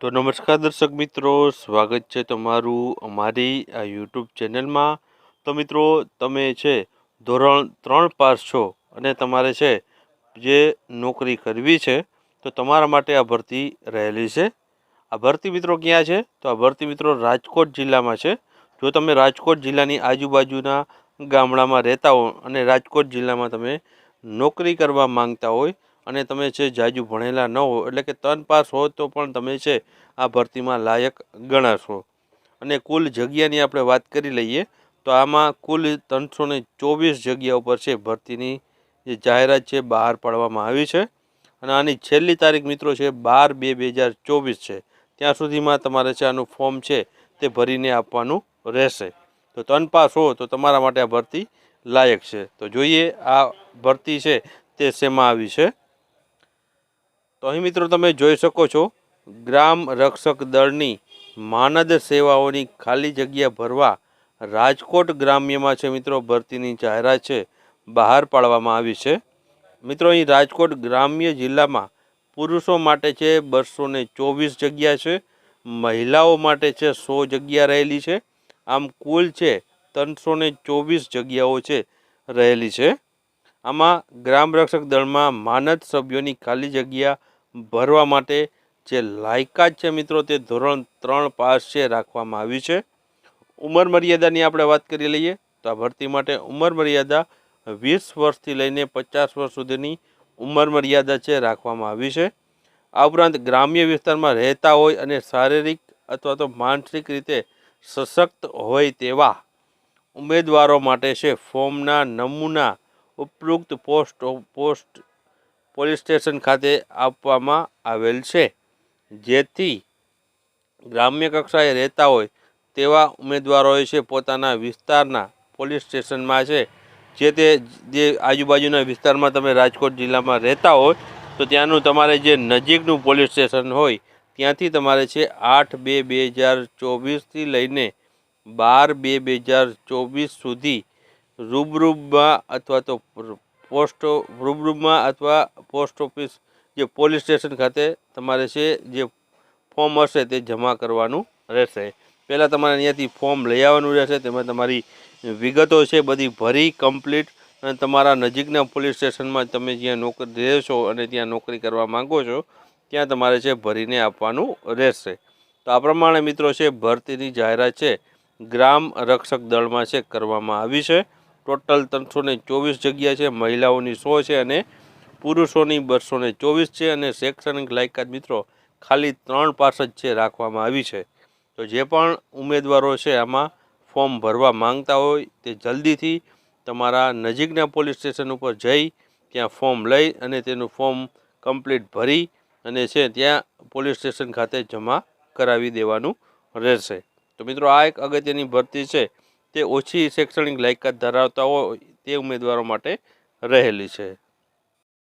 તો નમસ્કાર દર્શક મિત્રો, સ્વાગત છે તમારું અમારી આ યુટ્યુબ ચેનલમાં. તો મિત્રો, તમે છે ધોરણ ત્રણ પાસ છો અને તમારે છે જે નોકરી કરવી છે, તો તમારા માટે આ ભરતી રહેલી છે. આ ભરતી મિત્રો ક્યાં છે? તો આ ભરતી મિત્રો રાજકોટ જિલ્લામાં છે. જો તમે રાજકોટ જિલ્લાની આજુબાજુના ગામડામાં રહેતા હો અને રાજકોટ જિલ્લામાં તમે નોકરી કરવા માંગતા હોય અને તમે છે જાજુ ભણેલા ન હો, એટલે કે ત્રણ પાસ હો તો પણ તમે છે આ ભરતીમાં લાયક ગણાશો. અને કુલ જગ્યાની આપણે વાત કરી લઈએ, તો આમાં કુલ ત્રણસો ચોવીસ જગ્યા ઉપર છે ભરતીની જે જાહેરાત છે બહાર પાડવામાં આવી છે. અને આની છેલ્લી તારીખ મિત્રો છે બાર બે બે હજાર ચોવીસ છે. ત્યાં સુધીમાં તમારે છે આનું ફોર્મ છે તે ભરીને આપવાનું રહેશે. તો તન પાસ હો તો તમારા માટે આ ભરતી લાયક છે. તો જોઈએ આ ભરતી છે તે શેમાં આવી છે? તો અહીં મિત્રો તમે જોઈ શકો છો, ગ્રામ રક્ષક દળની માનદ સેવાઓની ખાલી જગ્યા ભરવા રાજકોટ ગ્રામ્યમાં છે મિત્રો, ભરતીની જાહેરાત છે, બહાર પાડવામાં આવી છે. મિત્રો અહીં રાજકોટ ગ્રામ્ય જિલ્લામાં પુરુષો માટે છે બસો ચોવીસ જગ્યા છે, મહિલાઓ માટે છે સો જગ્યા રહેલી છે. આમ કુલ છે ત્રણસો ચોવીસ જગ્યાઓ છે રહેલી છે. આમાં ગ્રામ રક્ષક દળમાં માનદ સભ્યોની ખાલી જગ્યા ભરવા માટે જે લાયકાત છે મિત્રો તે ધોરણ ત્રણ પાસ છે રાખવામાં આવી છે. ઉંમર મર્યાદાની આપણે વાત કરી લઈએ તો આ ભરતી માટે ઉંમર મર્યાદા વીસ વર્ષથી લઈને પચાસ વર્ષ સુધીની ઉંમર મર્યાદા છે રાખવામાં આવી છે. આ ઉપરાંત ગ્રામ્ય વિસ્તારમાં રહેતા હોય અને શારીરિક અથવા તો માનસિક રીતે સશક્ત હોય તેવા ઉમેદવારો માટે છે ફોર્મના નમૂના ઉપરોક્ત પોસ્ટ પોસ્ટ પોલીસ સ્ટેશન ખાતે આપવામાં આવેલ છે. જેથી ગ્રામ્ય કક્ષાએ રહેતા હોય તેવા ઉમેદવારોએ છે પોતાના વિસ્તારના પોલીસ સ્ટેશનમાં છે. જે તે, જે આજુબાજુના વિસ્તારમાં તમે રાજકોટ જિલ્લામાં રહેતા હોય તો ત્યાંનું તમારે જે નજીકનું પોલીસ સ્ટેશન હોય ત્યાંથી તમારે છે આઠ બે બે હજાર ચોવીસથી લઈને બાર બે બે હજાર ચોવીસ સુધી રૂબરૂમાં અથવા તો પોસ્ટ રૂબરૂમાં અથવા પોસ્ટ ઓફિસ જે પોલીસ સ્ટેશન ખાતે તમારે છે જે ફોર્મ હશે તે જમા કરવાનું રહેશે. પહેલાં તમારે અહીંયાથી ફોર્મ લઈ આવવાનું રહેશે, તેમાં તમારી વિગતો છે બધી ભરી, કમ્પ્લીટ, અને તમારા નજીકના પોલીસ સ્ટેશનમાં તમે જ્યાં નોકરી રહેશો અને ત્યાં નોકરી કરવા માંગો છો, ત્યાં તમારે છે ભરીને આપવાનું રહેશે. તો આ પ્રમાણે મિત્રો છે ભરતીની જાહેરાત છે, ગ્રામ રક્ષક દળમાં છે કરવામાં આવી છે. ટોટલ ત્રણસો ચોવીસ જગ્યા છે, મહિલાઓની સો છે અને પુરુષોની બસો ચોવીસ છે અને શૈક્ષણિક લાયકાત મિત્રો ખાલી ત્રણ પાસ જ છે રાખવામાં આવી છે. તો જે પણ ઉમેદવારો છે આમાં ફોર્મ ભરવા માંગતા હોય તે જલ્દીથી તમારા નજીકના પોલીસ સ્ટેશન ઉપર જઈ ત્યાં ફોર્મ લઈ અને તેનું ફોર્મ કમ્પ્લીટ ભરી અને છે ત્યાં પોલીસ સ્ટેશન ખાતે જમા કરાવી દેવાનું રહેશે. તો મિત્રો આ એક અગત્યની ભરતી છે. તે ઓછી શૈક્ષણિક લાયકાત ધરાવતા હોય તે ઉમેદવારો માટે રહેલી છે.